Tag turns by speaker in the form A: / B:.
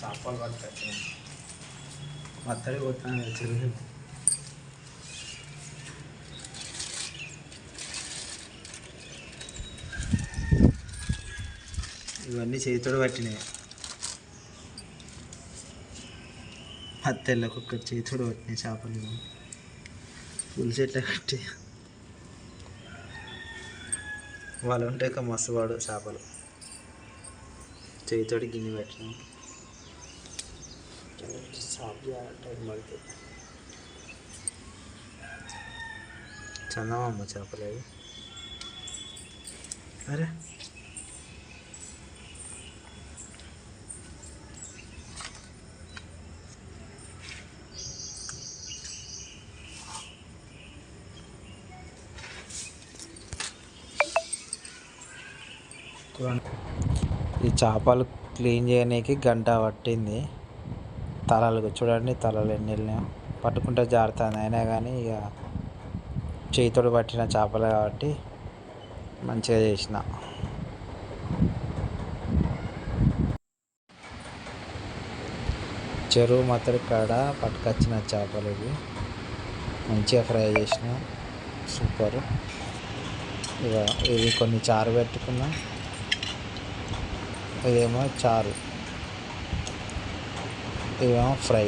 A: చేపలు పట్టుకొచ్చిన మత్తడి పోతాను చెరువు ఇవన్నీ చేతితో పట్టినాయి. అత్తెళ్ళకు ఒక్క చేతితో పట్టినాయి చేపలు. పులి చెట్ల కట్టి? వాళ్ళు ఉంటే ఒక మస్తు వాడు చేపలు. చేతితోటి గిన్నె పెట్టినాం. చందమామ చేపలేదు అరే. ఈ చేపలు క్లీన్ చేయడానికి గంట పట్టింది. తలలు చూడండి తలలు ఎన్ని వెళ్ళినాయో. పట్టుకుంటే జారుతుంది. అయినా కానీ ఇక చేతితో పట్టిన చేపలు కాబట్టి మంచిగా చేసిన. చెరువు మాత్రం కాడ పట్టుకొచ్చిన చేపలు ఇవి. మంచిగా ఫ్రై చేసిన. సూపర్. ఇక ఇవి కొన్ని చారు పెట్టుకున్నా. ఇదేమో చారు. ఇవేమో ఫ్రై